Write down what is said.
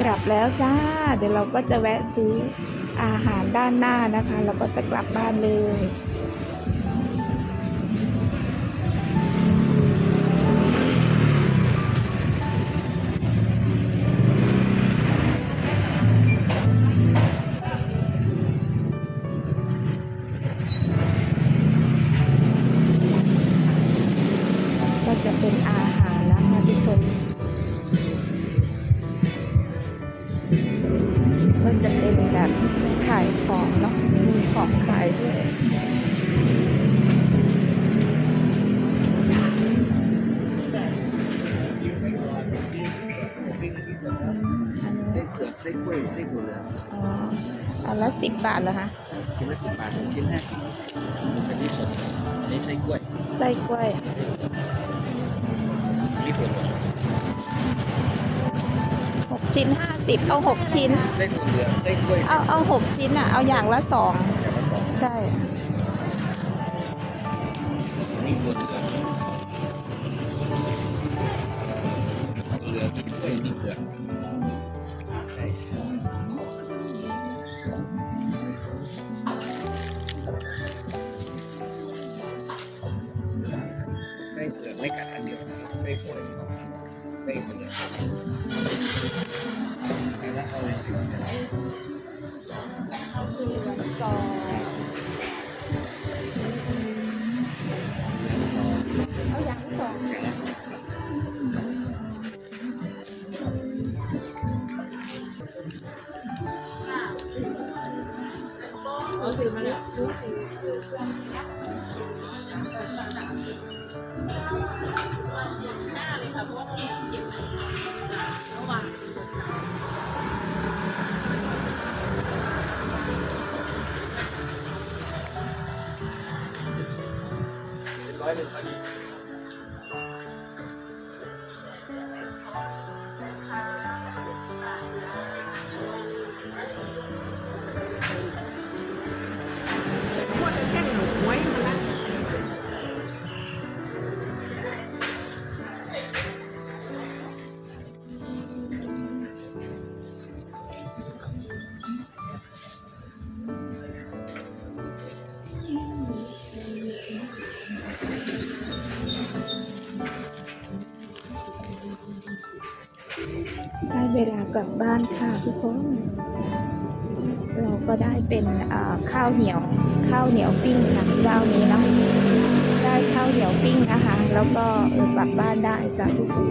กลับแล้วจ้า เดี๋ยวเราก็จะแวะซื้ออาหารด้านหน้านะคะ แล้วก็จะกลับบ้านเลยก็จะเป็นอาหารนะคะทุกค ขายของเนาะมีของขายด้วยไส้เผือกไส้กล้วยไส้ถั่วเหลืองอ๋ออันละสิบบาทเหรอคะชิ้นละสิบบาทชิ้นห้าสิบอันนี้สดอันนี้ไส้กล้วยไส้กล้วย ชิ้นห้าสิบเอาหกชิ้นไส้ถั่วเหลืองไส้กล้วยเอาเอาหกชิ้นอะ เอาอย่างละสองอย่างละสองใช่อันนี้ถั่วเหลืองถั่วเหลืองมีกล้วยมีเผือกใช่ไส้เผือกไม่กัดอันเดียวนะครับไส้กล้วยสองอันไส้ถั่วเหลือง แล้วเอาเ入れ。 ได้เวลากลับบ้านค่ะทุกคน เราก็ได้เป็นข้าวเหนียว ข้าวเหนียวปิ้งนะเจ้านี้เนาะได้ข้าวเหนียวปิ้งนะคะ แล้วก็กลับบ้านได้จ้ะทุกคน